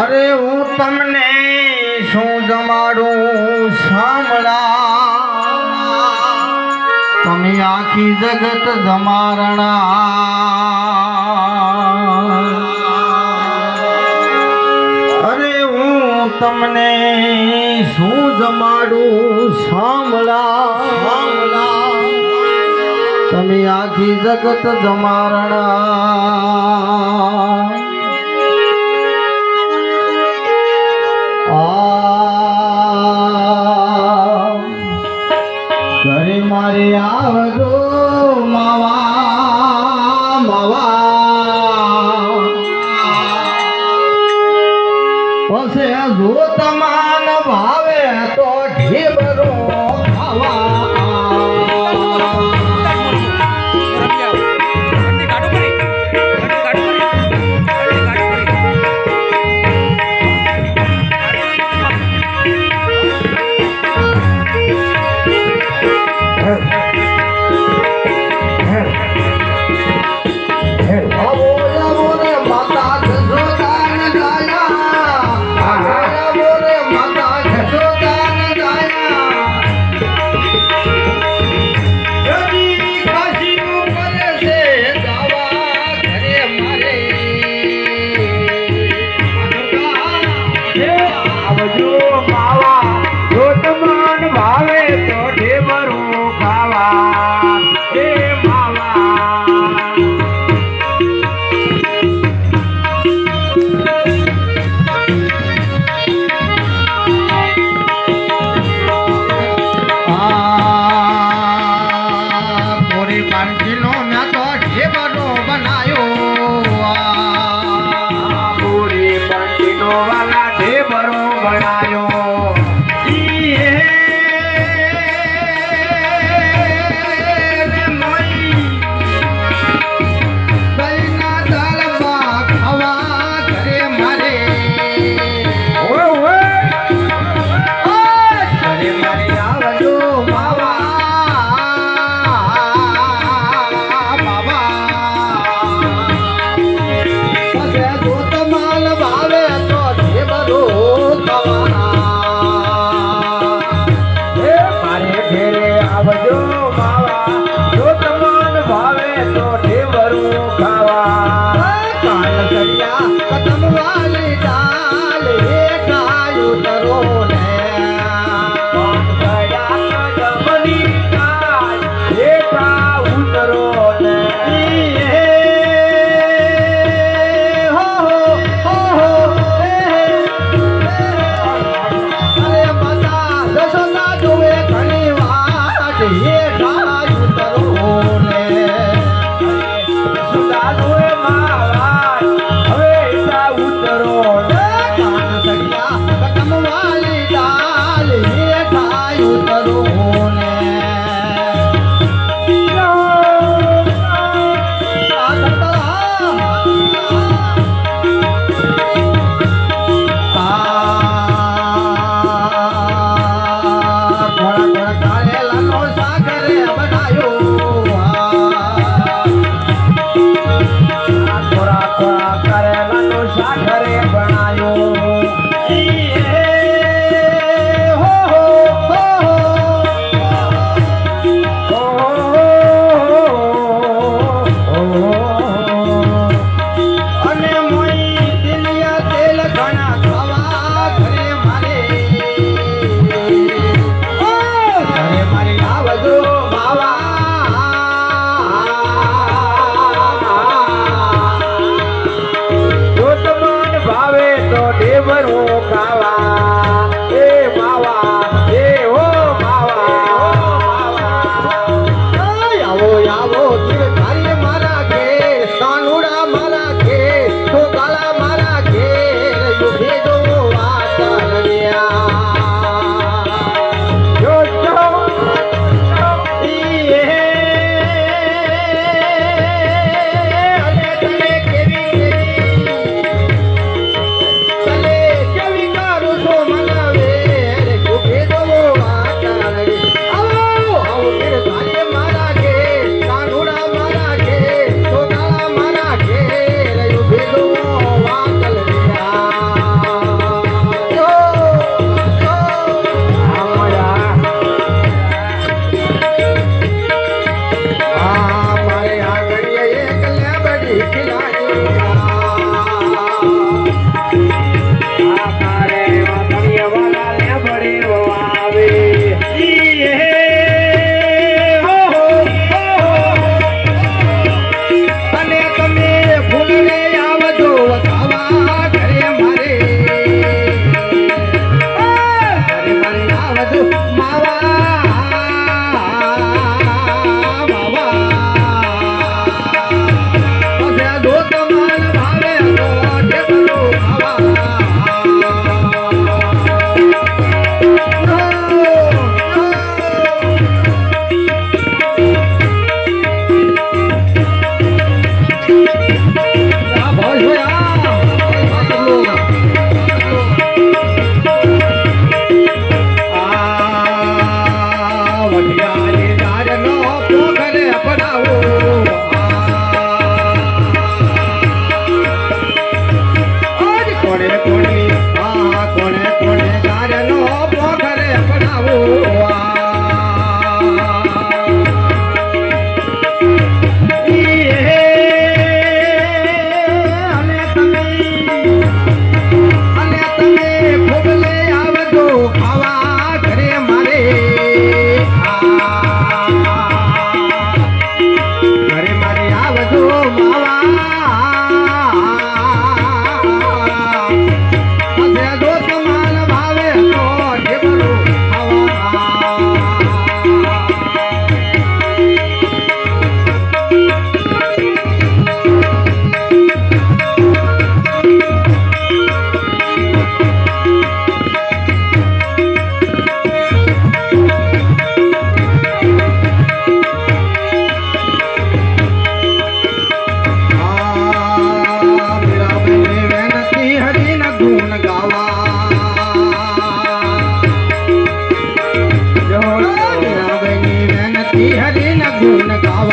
અરે હું તમને શું જમાડું સાંભળા? તમે આખી જગત જમારણા અરે હું તમને શું જમાડું સાંભળા? સાંભળા તમે આખી જગત જમારણા મારે આવજો માવા માવા. પછી જો તમાન ભાવે તો ઢીબરો ભજો માવા જો તમન ભાવે તો ઢેવરું ખાવા.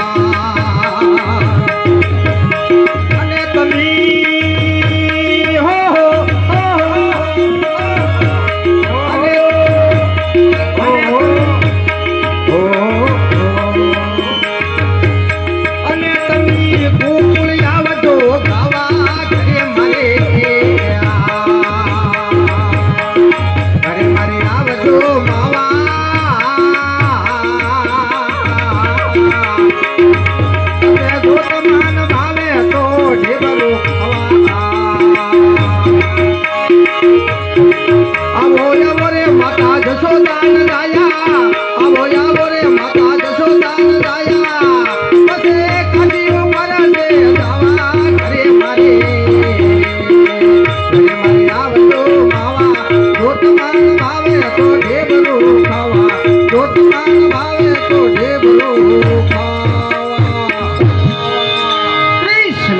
Ah